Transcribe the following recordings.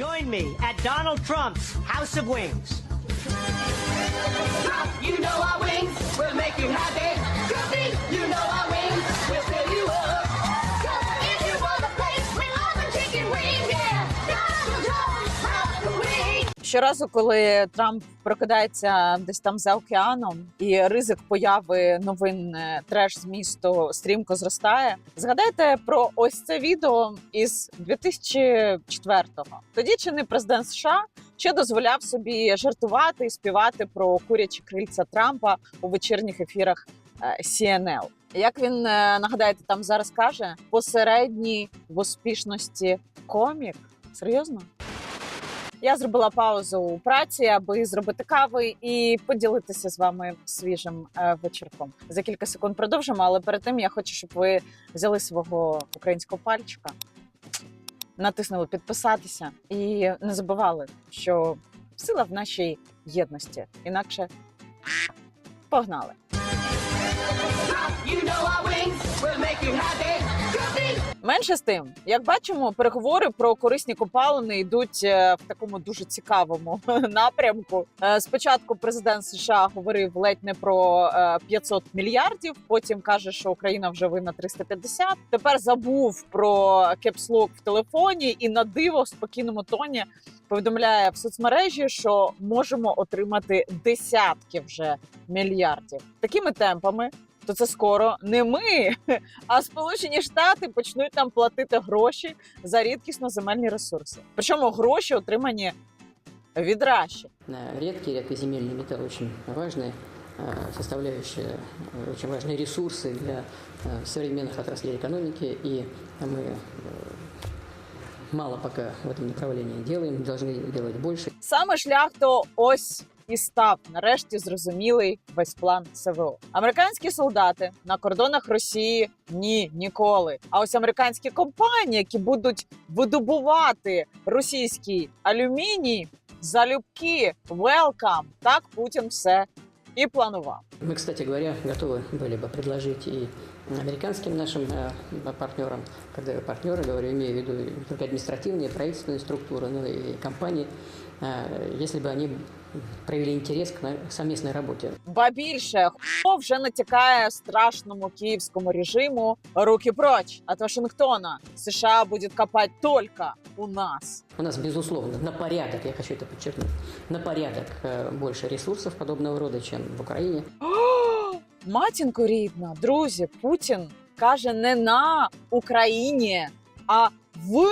Join me at Donald Trump's House of Wings. You know our wings will make you happy. You know our wings Щоразу, коли Трамп прокидається десь там за океаном, і ризик появи новин е, треш з місту стрімко зростає. Згадайте про ось це відео із 2004-го. Тоді чинний президент США ще дозволяв собі жартувати і співати про курячі крильця Трампа у вечірніх ефірах е, CNN. Як він е, нагадаєте, там зараз каже посередній в успішності комік. Серйозно? Я зробила паузу у праці, аби зробити кави і поділитися з вами свіжим е, вечірком. За кілька секунд продовжимо, але перед тим я хочу, щоб ви взяли свого українського пальчика, натиснули підписатися і не забували, що сила в нашій єдності. Інакше погнали. You know our wings will make you happy. Менше з тим, як бачимо, переговори про корисні копалини йдуть е, в такому дуже цікавому напрямку. Е, Спочатку президент США говорив ледь не про е, 500 мільярдів. Потім каже, що Україна вже винна 350. Тепер забув про кепслок в телефоні і на диво в спокійному тоні повідомляє в соцмережі, що можемо отримати десятки вже мільярдів такими темпами То це скоро не ми, а Сполучені Штати почнуть нам платити гроші за рідкісно земельні ресурси. Причому гроші отримані від Раші. Э, Редкий, редкоземельный металл очень важная э, составляющая, э, очень важные ресурсы для э, современных отраслей экономики, и мы э, мало пока в этом направлении делаем, должны делать больше. Саме шлях то ось і став нарешті зрозумілий весь план СВО. Американські солдати на кордонах Росії ні ніколи. А ось американські компанії, які будуть видобувати російський алюміній, залюбки, велкам. Так Путін все і планував. Мы, кстати говоря, готовы были бы предложить и американским нашим э, партнерам, когда я партнеры, говорю, имею в виду не только административные, правительственные структуры, но и компании, э, если бы они проявили интерес к на- совместной работе. Ба більше хто вже натякає страшному київському режиму руки проч от Вашингтона. США буде копати тільки у нас. У нас, безусловно, на порядок, я хочу это подчеркнуть, на порядок э, больше ресурсов подобного рода, чем в Украине. О, Матінко рідна, друзі, Путін каже не на Україні, а в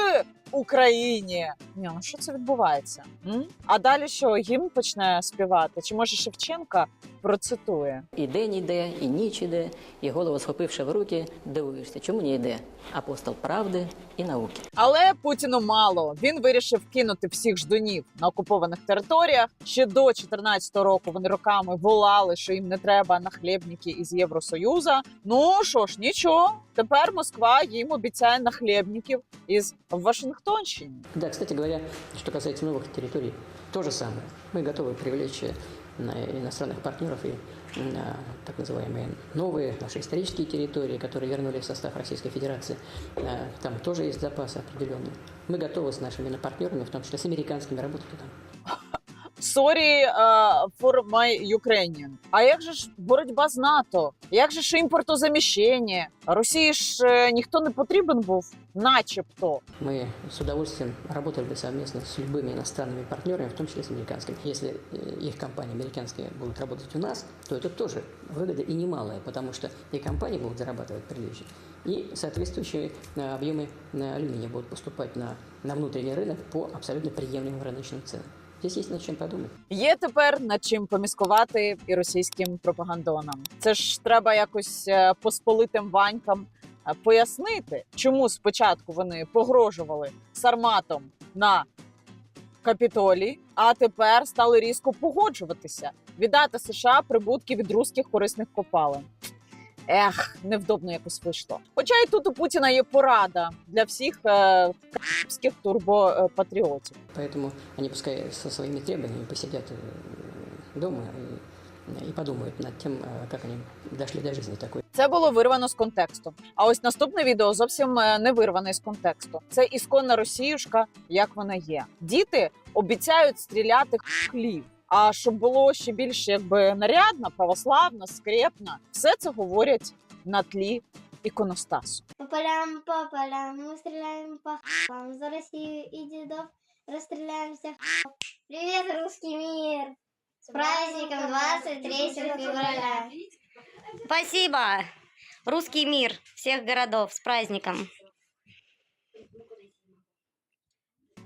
Україні. Ні, ну що це відбувається? М? А далі що гімн почне співати? Чи може Шевченка процитує? І день іде, і ніч іде, і голову схопивши в руки, дивуєшся, чому не йде апостол правди і науки. Але Путіну мало. Він вирішив кинути всіх ждунів на окупованих територіях. Ще до 2014 року вони роками волали, що їм не треба нахлєбники із Євросоюза. Ну що ж, нічого. Тепер Москва їм обіцяє нахлєбників із Вашингтонщини. Да, кстати говоря, что касается новых территорий, то же самое. Мы готовы привлечь э, иностранных партнеров и так называемые новые наши исторические территории, которые вернули в состав Российской Федерации. Э, Там тоже есть запасы определенные. Мы готовы с нашими партнерами, в том числе с американскими, работать туда. Sorry uh, for my Ukrainian. А як же ж боротьба з НАТО? Як же ж імпортозаміщення? Росії ж е, ніхто не потрібен був, начебто. Мы с удовольствием работали бы совместно с любыми иностранными партнерами, в том числе с американскими. Если э, их компании американские будут работать у нас, то это тоже выгода и немалая, потому что и компании будут зарабатывать прилично, и соответствующие э, объемы э, алюминия будут поступать на, на внутренний рынок по абсолютно приемлемым рыночным ценам. Здесь есть над чем подумать. Є тепер над чим поміскувати і російським пропагандонам. Це ж треба якось е, посполитим ванькам е, пояснити, чому спочатку вони погрожували сарматом на Капітолії, а тепер стали різко погоджуватися віддати США прибутки від руських корисних копалин. Ех, невдобно якось вийшло. Хоча і тут у Путіна є порада для всіх е, капських турбопатріотів. Поэтому они пускай со своими требованиями посидят э, дома и, и подумают над тем, э, как они дошли до жизни такой. Це було вирвано з контексту. А ось наступне відео зовсім е, не вирване з контексту. Це ісконна росіюшка, як вона є. Діти обіцяють стріляти хлів. А щоб було ще більш якби нарядно, православно, скрепно, все це говорять на тлі іконостасу. По полям, по полям, мы стреляем по хам. За Россию и дедов расстреляем всех хам. Привет, русский мир! С праздником 23 февраля! Спасибо, русский мир всех городов с праздником.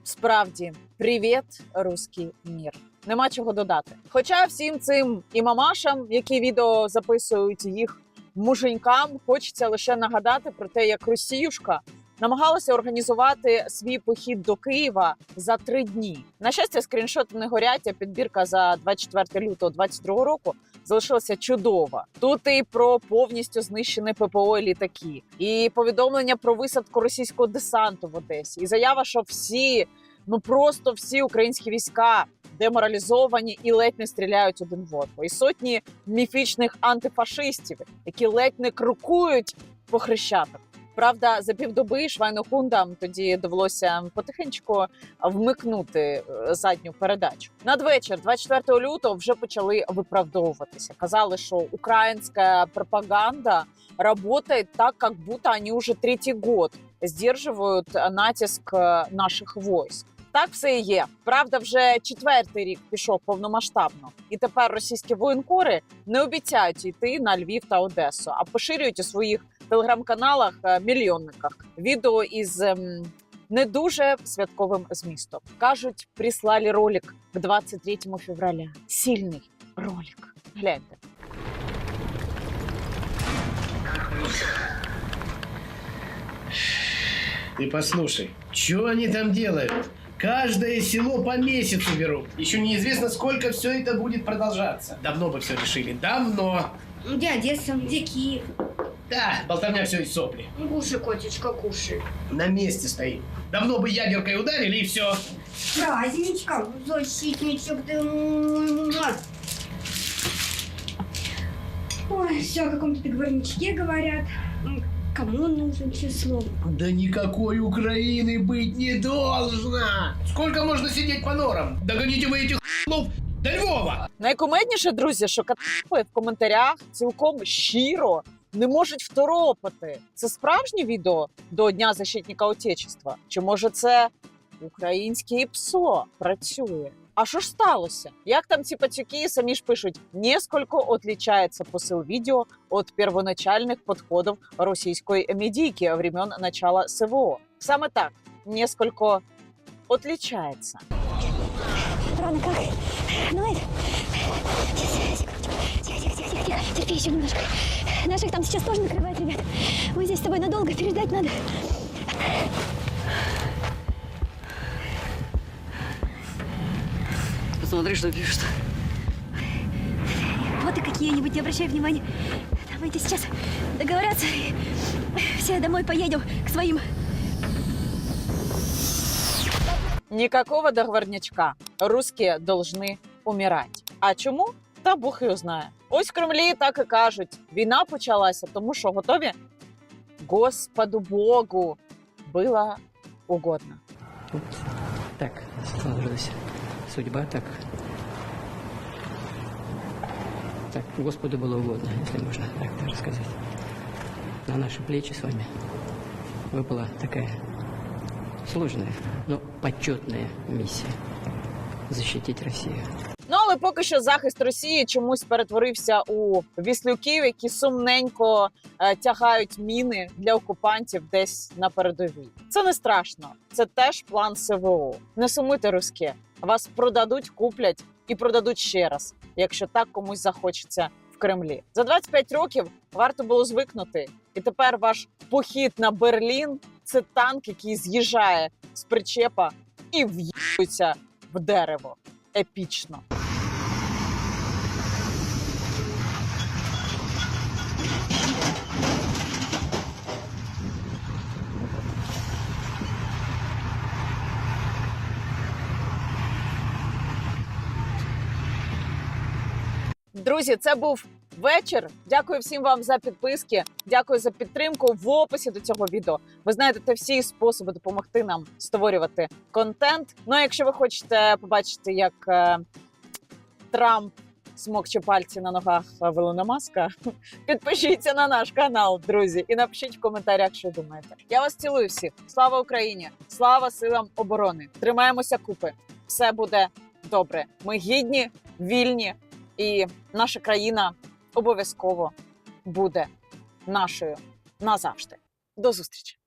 Справді, привіт, руський мір. Нема чого додати. Хоча всім цим і мамашам, які відео записують їх муженькам, хочеться лише нагадати про те, як Росіюшка намагалася організувати свій похід до Києва за три дні. На щастя, скріншоти не горять, а підбірка за 24 лютого 22 року залишилася чудова. Тут і про повністю знищені ППО і літаки, і повідомлення про висадку російського десанту в Одесі, і заява, що всі, ну просто всі українські війська деморалізовані і ледь не стріляють один в одного. І сотні міфічних антифашистів, які ледь не крокують по хрещатах. Правда, за півдоби швайнохундам тоді довелося потихеньку вмикнути е, задню передачу. Надвечір, 24 лютого, вже почали виправдовуватися. Казали, що українська пропаганда работает так, как будто они уже третий год сдерживают натиск е, наших войск. Так все і є. Правда, вже четвертий рік пішов повномасштабно, і тепер російські воєнкори не обіцяють йти на Львів та Одесу, а поширюють у своїх телеграм-каналах е, мільйонниках відео із ем, не дуже святковим змістом. кажуть, прислали ролик к 23 февраля. Сильний ролик. Гляньте. Ты послушай, что они там делают? Каждое село по месяцу берут. Еще неизвестно, сколько все это будет продолжаться. Давно бы все решили. Давно. Где Одесса? Где Киев? Да, болтовня все из сопли. Ну, Кушай, котечка, кушай. На месте стоим. Давно бы ядеркой ударили и все. Праздничком, защитничек ты. Муа. Ой, все о каком-то договорничке говорят. М, Кому он нужен число? Да никакой Украины быть не должно. Сколько можно сидеть по норам? Догоните вы этих х**лов до Львова. Найкумедніше, друзі, що катапи в коментарях цілком щиро не можуть второпати. Це справжнє відео до Дня защитника Отечества? Чи може це українське ПСО працює? А що ж сталося? Як там ці пацюки самі ж пишуть, несколько отличается посыл видео от первоначальных подходов російської медійки времен начала СВО. Саме так, несколько отличается. Рано как? Ноет? Сейчас, секундочку. Тихо, тихо, тихо, тихо, тихо. Терпи еще немножко. Наших там сейчас тоже накрывает, ребят. Мы здесь с тобой надолго переждать надо. Посмотри, что пишут. Вот и какие-нибудь, не обращай внимания. Давайте сейчас договорятся и все домой поедем к своим. Никакого договорнячка. Русські должны умирать. А чому? Та Бог його знає. Ось в Кремлі так і кажуть: війна почалася, тому що готові Господу Богу було угодно. Вот так сложилась судьба, так. Так, Господу было угодно, если можно так даже сказать. На наши плечи с вами выпала такая сложная, но почетная миссия защитить Россию. Ну але поки що захист Росії чомусь перетворився у віслюків, які сумненько е, тягають міни для окупантів десь на передовій. Це не страшно. Це теж план СВО. Не сумуйте руське. Вас продадуть, куплять і продадуть ще раз, якщо так комусь захочеться в Кремлі. За 25 років варто було звикнути, і тепер ваш похід на Берлін це танк, який з'їжджає з причепа і в'їбується в дерево. Епічно. Друзі, це був вечір. Дякую всім вам за підписки. Дякую за підтримку. В описі до цього відео ви знайдете всі способи допомогти нам створювати контент. Ну а якщо ви хочете побачити, як е, Трамп смокче пальці на ногах Велона Маска, підпишіться на наш канал, друзі, і напишіть в коментарях, що думаєте. Я вас цілую всіх. Слава Україні! Слава силам оборони! Тримаємося купи. Все буде добре. Ми гідні, вільні, і наша країна обов'язково буде нашою назавжди. До зустрічі!